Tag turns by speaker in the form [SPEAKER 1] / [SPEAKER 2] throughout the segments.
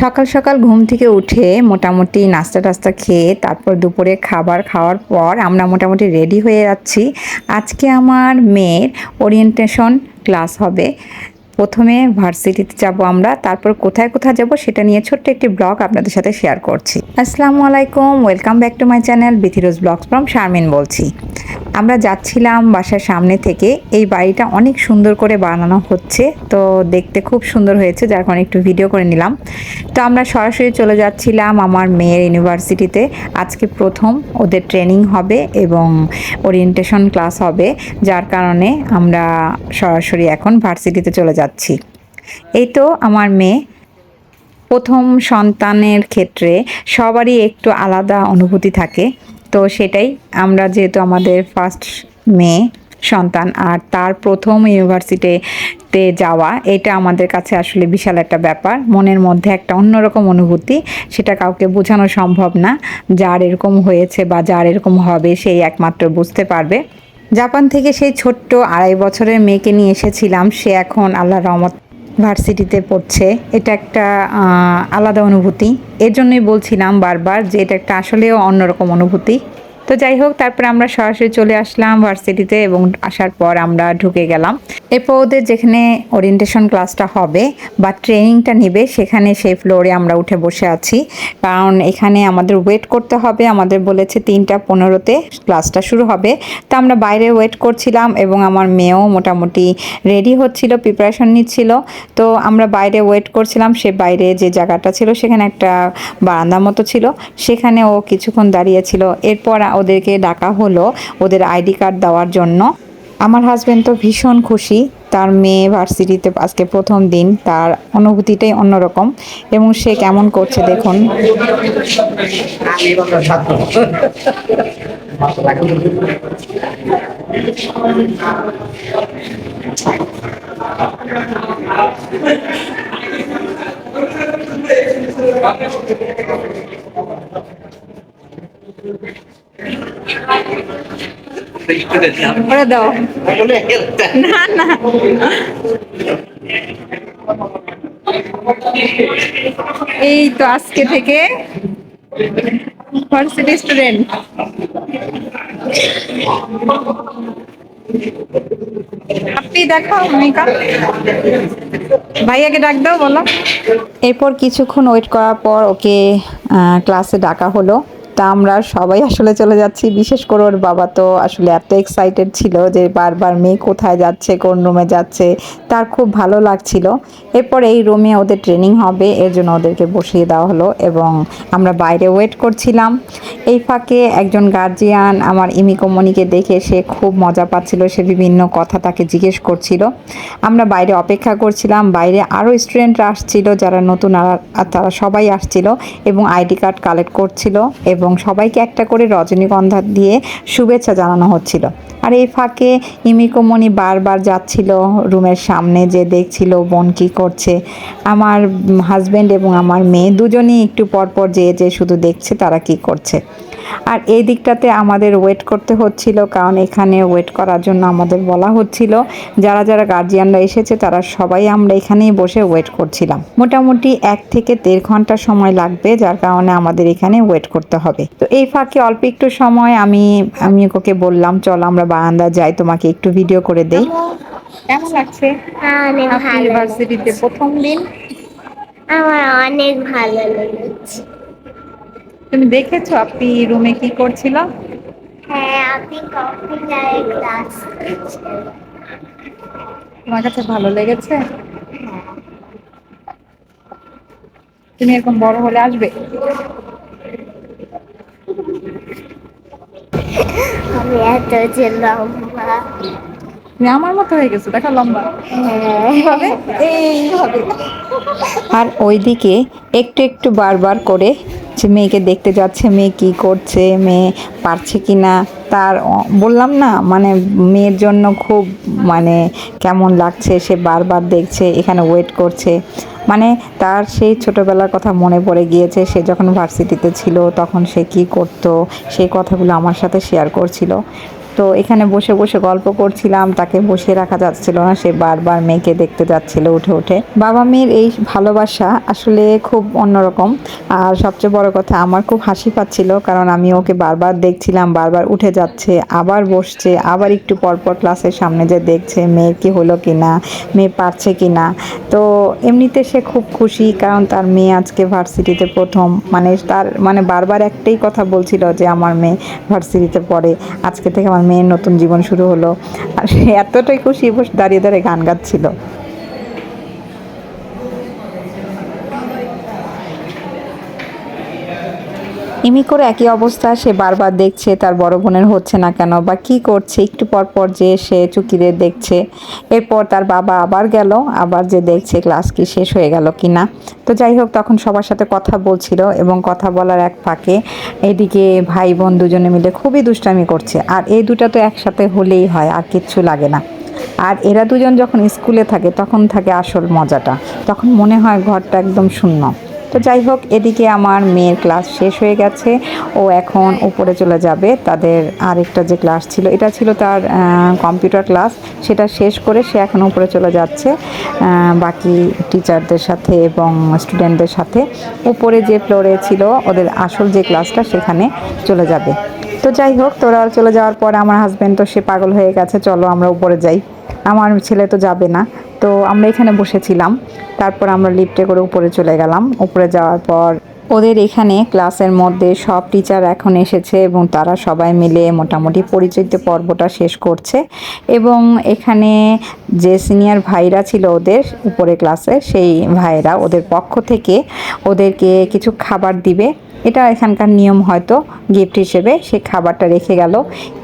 [SPEAKER 1] সকাল সকাল ঘুম থেকে উঠে মোটামুটি নাস্তা টাস্তা খেয়ে তারপর দুপুরে খাবার খাওয়ার পর আমরা মোটামুটি রেডি হয়ে যাচ্ছি। আজকে আমার মেয়ের ওরিয়েন্টেশন ক্লাস হবে। প্রথমে ভার্সিটিতে যাব আমরা, তারপর কোথায় কোথায় যাব সেটা নিয়ে ছোট্ট একটি ব্লগ আপনাদের সাথে শেয়ার করছি। আসসালামু আলাইকুম, welcome back to my channel Bithirose vlogs from Sharmin বলছি। আমরা যাচ্ছিলাম বাসার সামনে থেকে, এই বাড়িটা অনেক সুন্দর করে বানানো হচ্ছে, তো দেখতে খুব সুন্দর হয়েছে, যার কারণে একটু ভিডিও করে নিলাম। তো আমরা সরাসরি চলে যাচ্ছিলাম আমার মেয়ের ইউনিভার্সিটিতে আজকে প্রথম ওদের ট্রেনিং হবে এবং ওরিয়েন্টেশন ক্লাস হবে, যার কারণে আমরা সরাসরি এখন ভার্সিটিতে চলে যাচ্ছি। এই তো আমার মেয়ে। প্রথম সন্তানের ক্ষেত্রে সবারই একটু আলাদা অনুভূতি থাকে। তো সেটাই আমরা যেহেতু আমাদের ফার্স্ট মেয়ে সন্তান আর তার প্রথম ইউনিভার্সিটিতে যাওয়া, এটা আমাদের কাছে আসলে বিশাল একটা ব্যাপার। মনের মধ্যে একটা অন্যরকম অনুভূতি, সেটা কাউকে বোঝানো সম্ভব না। যার এরকম হয়েছে বা যার এরকম হবে, সেই একমাত্র বুঝতে পারবে। জাপান থেকে সেই ছোট্ট আড়াই বছরের মেয়েকে নিয়ে এসেছিলাম। সে এখন আল্লাহ রহমত ভার্সিটিতে পড়ছে। এটা একটা আলাদা অনুভূতি। এর জন্যই বলছিলাম বারবার যে এটা একটা আসলেও অন্যরকম অনুভূতি। তো যাই হোক, তারপর আমরা সরাসরি চলে আসলাম ভার্সিটিতে এবং আসার পর আমরা ঢুকে গেলাম। এরপর ওদের যেখানে ওরিয়েন্টেশন ক্লাসটা হবে বা ট্রেনিংটা নেবে, সেখানে সেই ফ্লোরে আমরা উঠে বসে আছি। কারণ এখানে আমাদের ওয়েট করতে হবে। আমাদের বলেছে তিনটা পনেরোতে ক্লাসটা শুরু হবে। তো আমরা বাইরে ওয়েট করছিলাম এবং আমার মেয়েও মোটামুটি রেডি হচ্ছিল প্রিপারেশন নিচ্ছিল। তো আমরা বাইরে ওয়েট করছিলাম। সে বাইরে যে জায়গাটা ছিল, সেখানে একটা বারান্দা মতো ছিল। সেখানে ও কিছুক্ষণ দাঁড়িয়েছিল এরপর ওদেরকে ডাকা হলো ওদের আইডি কার্ড দেওয়ার জন্য। আমার হাজব্যান্ড তো ভীষণ খুশি। তার মেয়ে ভার্সিটিতে আজকে প্রথম দিন। তার অনুভূতিটাই অন্যরকম। এবং সে কেমন করছে দেখুন। এই তো আজকে থেকে স্টুডেন্ট আপনি দেখাও ভূমিকা ভাইয়াকে ডাক দাও, বলো। এরপর কিছুক্ষণ ওয়েট করার পর ওকে ক্লাসে ডাকা হলো। তা আমরা সবাই আসলে চলে যাচ্ছি। বিশেষ করে ওর বাবা তো আসলে এত এক্সাইটেড ছিল যে বারবার মেয়ে কোথায় যাচ্ছে, কোন রুমে যাচ্ছে, তার খুব ভালো লাগছিল। এরপর এই রুমে ওদের ট্রেনিং হবে, এর জন্য ওদেরকে বসিয়ে দেওয়া হলো এবং আমরা বাইরে ওয়েট করছিলাম। এই ফাঁকে একজন গার্জিয়ান আমার ইমিকমণিকে দেখে সে খুব মজা পাচ্ছিল, সে বিভিন্ন কথা তাকে জিজ্ঞেস করছিল। আমরা বাইরে অপেক্ষা করছিলাম, বাইরে আরও স্টুডেন্টরা আসছিল, যারা নতুন আর তারা সবাই আসছিল এবং আইডি কার্ড কালেক্ট করছিল এবং সবাইকে একটা করে রজনীগন্ধা দিয়ে শুভেচ্ছা জানানো হচ্ছিল। আর এই ফাঁকে ইমিকোমণি বারবার যাচ্ছিল রুমের সামনে যে দেখছিল বোন কী করছে। আমার হাজব্যান্ড এবং আমার মেয়ে দুজনেই একটু পরপর যেয়ে যে শুধু দেখছে তারা কি করছে। আর এই দিকটাতে আমাদের ওয়েট করতে হচ্ছিল কারণ এখানে ওয়েট করার জন্য আমাদের বলা হচ্ছিল যারা যারা গার্জিয়ানরা এসেছে তারা সবাই আমরা এখানেই বসে ওয়েট করছিলাম। মোটামুটি এক থেকে দেড় ঘণ্টা সময় লাগবে যার কারণে আমাদের এখানে ওয়েট করতে হবে। তো এই ফাঁকে অল্প একটু সময় আমি আমি ওকে বললাম চল আমরা বারান্দা যাই তোমাকে একটু ভিডিও করে দেই। কেমন লাগছে? ইউনিভার্সিটিতে প্রথম দিন?
[SPEAKER 2] আমার অনেক ভালো লেগেছে।
[SPEAKER 1] তুমি দেখেছ আপনি রুমে কি করছিল?
[SPEAKER 2] হ্যাঁ ক্লাস
[SPEAKER 1] তোমার কাছে ভালো লেগেছে? তুমি এরকম বড় হলে আসবে?
[SPEAKER 2] আমি এত যে লম্বা।
[SPEAKER 1] তুমি আমার মতো হয়ে গেছো দেখো লম্বা।
[SPEAKER 2] হ্যাঁ।
[SPEAKER 1] এইভাবে আর ওইদিকে একটু একটু বারবার করে যে মেয়েকে দেখতে যাচ্ছে, মেয়ে কি করছে, মেয়ে পারছে কি না তার বললাম না মানে মেয়ের জন্য খুব মানে কেমন লাগছে, সে বারবার দেখছে, এখানে ওয়েট করছে। মানে তার সেই ছোটোবেলার কথা মনে পড়ে গিয়েছে, সে যখন ভার্সিটিতে ছিল, তখন সে কি করতো, সেই কথাগুলো আমার সাথে শেয়ার করছিল। তো এখানে বসে বসে গল্প করছিলাম, তাকে বসিয়ে রাখা যাচ্ছিল না, সে বারবার মেয়েকে দেখতে যাচ্ছিল উঠে উঠে। বাবা মেয়ের এই ভালোবাসা আসলে খুব অন্যরকম। আর সবচেয়ে বড় কথা, আমার খুব হাসি পাচ্ছিল, কারণ আমি ওকে বারবার দেখছিলাম, বারবার উঠে যাচ্ছে, আবার বসছে, আবার একটু পরপর ক্লাসের সামনে যে দেখছে মেয়ের কি হলো কি না মেয়ে পারছে কি না তো এমনিতে সে খুব খুশি, কারণ তার মেয়ে আজকে ভার্সিটিতে প্রথম। মানে তার মানে বারবার একটাই কথা বলছিল যে আমার মেয়ে ভার্সিটিতে পড়ে, আজকে থেকে আমার মেয়ের নতুন জীবন শুরু হলো। আর সে এতটাই খুশি বসে দাঁড়িয়ে দাঁড়িয়ে গান গাচ্ছিল। ইমিকোর একই অবস্থা, সে বারবার দেখছে তার বড় বোনের হচ্ছে না কেন বা কি করছে, একটু পর পর যে সে চুকিদের দেখছে, এরপর তার বাবা আবার গেল, আবার যে দেখছে ক্লাস কি শেষ হয়ে গেল কি না। তো যাই হোক, তখন সবার সাথে কথা বলছিল এবং কথা বলার এক ফাঁকে এদিকে ভাই বোন দুজনে মিলে খুবই দুষ্টামি করছে। আর এই দুটা তো একসাথে হলেই হয়, আর কিচ্ছু লাগে না। আর এরা দুজন যখন স্কুলে থাকে, তখন থাকে আসল মজাটা। তখন মনে হয় ঘরটা একদম শূন্য। তো যাই হোক, এদিকে আমার মেয়ের ক্লাস শেষ হয়ে গেছে। ও এখন উপরে চলে যাবে। তাদের আরেকটা যে ক্লাস ছিল, এটা ছিল তার কম্পিউটার ক্লাস। সেটা শেষ করে সে এখন উপরে চলে যাচ্ছে বাকি টিচারদের সাথে এবং স্টুডেন্টদের সাথে। উপরে যে ফ্লোরে ছিল, ওদের আসল যে ক্লাসটা, সেখানে চলে যাবে। তো যাই হোক, তোরা চলে যাওয়ার পর আমার হাজব্যান্ড তো সে পাগল হয়ে গেছে, চলো আমরা উপরে যাই। আমার ছেলে তো যাবে না। তো আমরা এখানে বসেছিলাম, তারপর আমরা লিফটে করে উপরে চলে গেলাম। উপরে যাওয়ার পর ওদের এখানে ক্লাসের মধ্যে সব টিচার এখন এসেছে এবং তারা সবাই মিলে মোটামুটি পরিচিত পর্বটা শেষ করছে এবং এখানে যে সিনিয়র ভাইরা ছিল ওদের উপরে ক্লাসে সেই ভাইরা ওদের পক্ষ থেকে ওদেরকে কিছু খাবার দিবে। এটা এখানকার নিয়ম হয়তো গিফট হিসেবে। সে খাবারটা রেখে গেল।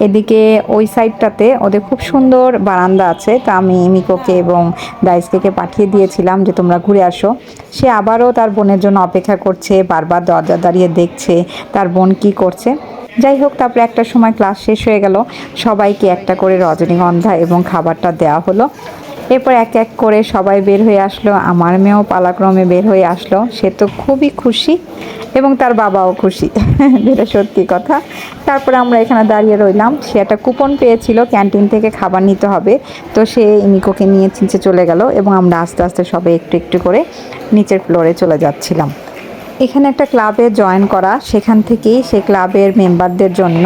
[SPEAKER 1] এদিকে ওই সাইডটাতে ওদের খুব সুন্দর বারান্দা আছে। তা আমি মিকোকে এবং দাইসকে পাঠিয়ে দিয়েছিলাম যে তোমরা ঘুরে আসো। সে আবারও তার বোনের জন্য অপেক্ষা করছে, বারবার দরজা দাঁড়িয়ে দেখছে তার বোন কি করছে। যাই হোক, তারপরে একটা সময় ক্লাস শেষ হয়ে গেল। সবাইকে একটা করে রজনীগন্ধা এবং খাবারটা দেওয়া হলো। এরপর এক এক করে সবাই বের হয়ে আসলো। আমার মেয়েও পালাক্রমে বের হয়ে আসলো। সে তো খুবই খুশি এবং তার বাবাও খুশি। যেটা সত্যি কথা। তারপরে আমরা এখানে দাঁড়িয়ে রইলাম। সে একটা কুপন পেয়েছিল, ক্যান্টিন থেকে খাবার নিতে হবে। তো সে ইমিকোকে নিয়ে চিনছে চলে গেল এবং আমরা আস্তে আস্তে সবাই একটু একটু করে নিচের ফ্লোরে চলে যাচ্ছিলাম। এখানে একটা ক্লাবে জয়েন করা, সেখান থেকেই সে ক্লাবের মেম্বারদের জন্য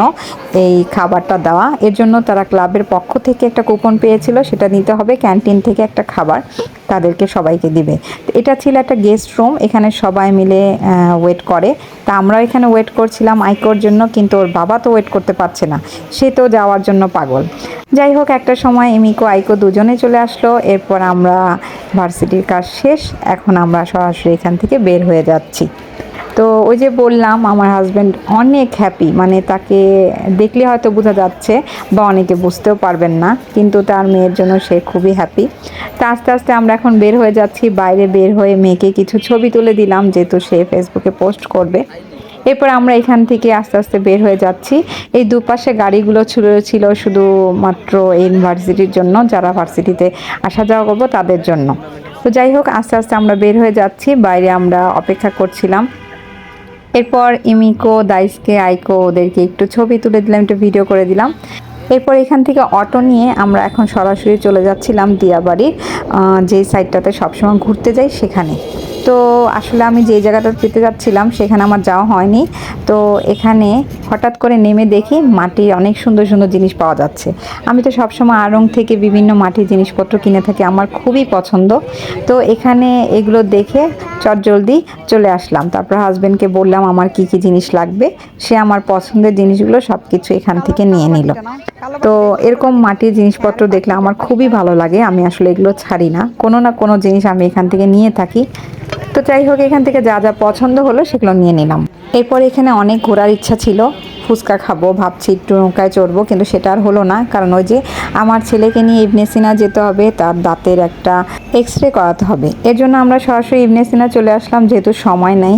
[SPEAKER 1] এই খাবারটা দেওয়া। এর জন্য তারা ক্লাবের পক্ষ থেকে একটা কুপন পেয়েছিল, সেটা নিতে হবে, ক্যান্টিন থেকে একটা খাবার তাদেরকে সবাইকে দিবে। এটা ছিল একটা গেস্ট রুম, এখানে সবাই মিলে ওয়েট করে। তা আমরাও এখানে ওয়েট করছিলাম আইকোর জন্য, কিন্তু ওর বাবা তো ওয়েট করতে পারছে না। সে তো যাওয়ার জন্য পাগল। যাই হোক, একটা সময় এমিকো আইকো দুজনে চলে আসলো, এরপর আমরা ভার্সিটির কাজ শেষ। এখন আমরা সরাসরি এখান থেকে বের হয়ে যাচ্ছি। তো ওই যে বললাম, আমার হাজব্যান্ড অনেক হ্যাপি মানে তাকে দেখলে হয়তো বোঝা যাচ্ছে বা অনেকে বুঝতেও পারবেন না, কিন্তু তার মেয়ের জন্য সে খুবই হ্যাপি তো আস্তে আস্তে আমরা এখন বের হয়ে যাচ্ছি, বাইরে বের হয়ে মেয়েকে কিছু ছবি তুলে দিলাম, যেহেতু সে ফেসবুকে পোস্ট করবে। এরপর আমরা এখান থেকে আস্তে আস্তে বের হয়ে যাচ্ছি। এই দুপাশে গাড়িগুলো ছিল ছিল শুধুমাত্র এই ইউনিভার্সিটির জন্য, যারা ভার্সিটিতে আসা যাওয়া করব তাদের জন্য। তো যাই হোক, আস্তে আস্তে আমরা বের হয়ে যাচ্ছি, বাইরে আমরা অপেক্ষা করছিলাম। এরপর ইমিকো দাইসকে আইকো ওদেরকে একটু ছবি তুলে দিলাম, একটু ভিডিও করে দিলাম। এরপর এখান থেকে অটো নিয়ে আমরা এখন সরাসরি চলে যাচ্ছিলাম দিয়াবাড়ির যে সাইডটাতে সবসময় ঘুরতে যাই সেখানে। তো আসলে আমি যে জায়গাটা যেতে যাচ্ছিলাম, সেখানে আমার যাওয়া হয়নি। তো এখানে হঠাৎ করে নেমে দেখি মাটির অনেক সুন্দর সুন্দর জিনিস পাওয়া যাচ্ছে। আমি তো সবসময় আড়ং থেকে বিভিন্ন মাটির জিনিসপত্র কিনে থাকি, আমার খুবই পছন্দ। তো এখানে এগুলো দেখে চটজলদি চলে আসলাম। তারপর হাজব্যান্ডকে বললাম, আমার কি কি জিনিস লাগবে? সে আমার পছন্দের জিনিসগুলো সব কিছু এখান থেকে নিয়ে নিল। তো এরকম মাটির জিনিসপত্র দেখলে আমার খুবই ভালো লাগে। আমি আসলে এগুলো ছাড়ি না। কোনো না কোনো জিনিস আমি এখান থেকে নিয়ে থাকি। তো যাই হোক, এখান থেকে যা যা পছন্দ হলো সেগুলো নিয়ে নিলাম। এরপর এখানে অনেক ঘোরার ইচ্ছা ছিল। ফুচকা খাব, ভাবছি একটু নৌকায় চড়বো, কিন্তু সেটা আর হলো না। কারণ ওই যে আমার ছেলেকে নিয়ে ইবনে সিনা যেতে হবে, তার দাঁতের একটা এক্স রে করাতে হবে। এর জন্য আমরা সরাসরি ইবনে সিনা চলে আসলাম, যেহেতু সময় নেই।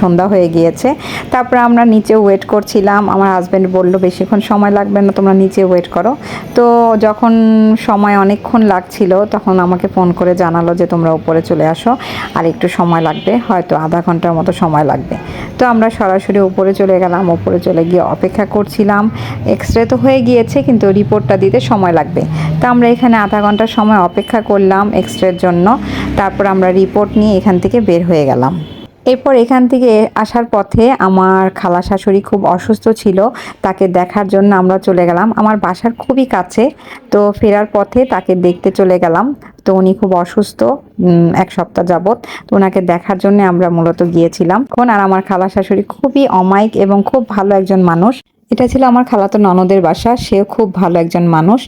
[SPEAKER 1] সন্ধ্যা হয়ে গিয়েছে। তারপরে আমরা নিচে ওয়েট করছিলাম। আমার হাজব্যান্ড বলল বেশিক্ষণ সময় লাগবে না, তোমরা নিচে ওয়েট করো। তো যখন সময় অনেকক্ষণ লাগছিল, তখন আমাকে ফোন করে জানালো যে, তোমরা উপরে চলে আসো, আর একটু সময় লাগবে, হয়তো আধা ঘণ্টার মতো সময় লাগবে। তো আমরা সরাসরি উপরে চলে গেলাম। উপরে চলে গিয়ে অপেক্ষা করছিলাম। এক্স রে তো হয়ে গিয়েছে, কিন্তু রিপোর্টটা দিতে সময় লাগবে। তো আমরা এখানে আধা ঘণ্টা সময় অপেক্ষা করলাম এক্স রের জন্য। তারপর আমরা রিপোর্ট নিয়ে এখান থেকে বের হয়ে গেলাম। এরপর এখান থেকে আসার পথে আমার খালা শাশুড়ি খুব অসুস্থ ছিল, তাকে দেখার জন্য আমরা চলে গেলাম। আমার বাসার খুবই কাছে, তো ফেরার পথে তাকে দেখতে চলে গেলাম। তো উনি খুব অসুস্থ এক সপ্তাহ যাবৎ। তো ওনাকে দেখার জন্য আমরা মূলত গিয়েছিলাম। কোন আর আমার খালা শাশুড়ি খুবই অমায়িক এবং খুব ভালো একজন মানুষ। এটা ছিল আমার খালাতো ননদের বাসা। সেও খুব ভালো একজন মানুষ।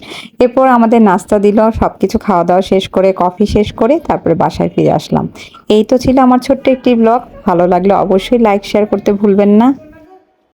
[SPEAKER 1] এরপর আমাদের নাস্তা দিল সব কিছু খাওয়া দাওয়া শেষ করে, কফি শেষ করে তারপরে বাসায় ফিরে আসলাম। এই তো ছিল আমার ছোট্ট একটি ব্লগ ভালো লাগলে অবশ্যই লাইক শেয়ার করতে ভুলবেন না।